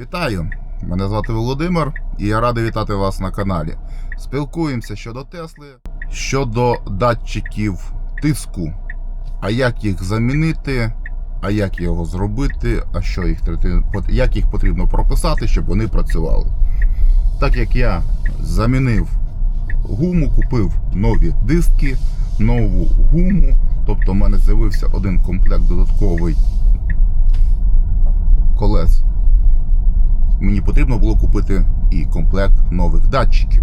Вітаю! Мене звати Володимир і я радий вітати вас на каналі. Спілкуємося щодо Тесли, щодо датчиків тиску. А як їх замінити, а як його зробити, а що їх як їх потрібно прописати, щоб вони працювали. Так як я замінив гуму, купив нові диски, нову гуму, тобто в мене з'явився один комплект додатковий колес мені потрібно було купити і комплект нових датчиків.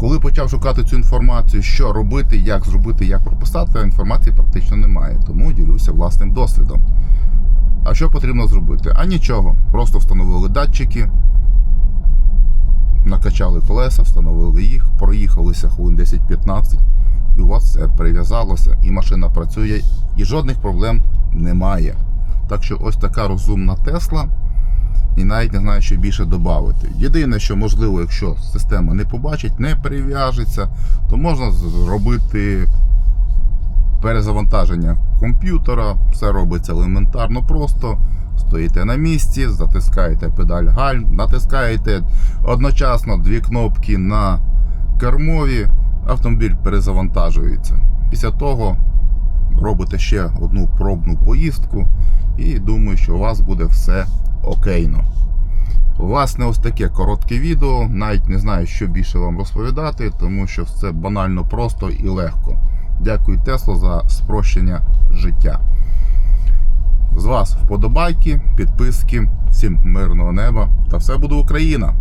Коли почав шукати цю інформацію, що робити, як зробити, як прописати, інформації практично немає, тому ділюся власним досвідом. А що потрібно зробити? А нічого. Просто встановили датчики, накачали колеса, встановили їх, проїхалися хвилин 10-15, і у вас все прив'язалося, і машина працює, і жодних проблем немає. Так що ось така розумна Тесла. І навіть не знаю, що більше додати. Єдине, що можливо, якщо система не побачить, не перев'яжеться, то можна зробити перезавантаження комп'ютера. Все робиться елементарно просто. Стоїте на місці, затискаєте педаль гальм, натискаєте одночасно дві кнопки на кермові, автомобіль перезавантажується. Після того робите ще одну пробну поїздку, і думаю, що у вас буде все окейно. Власне, ось таке коротке відео. Навіть не знаю, що більше вам розповідати, тому що все банально просто і легко. Дякую Тесло за спрощення життя. З вас вподобайки, підписки, всім мирного неба та все буде Україна!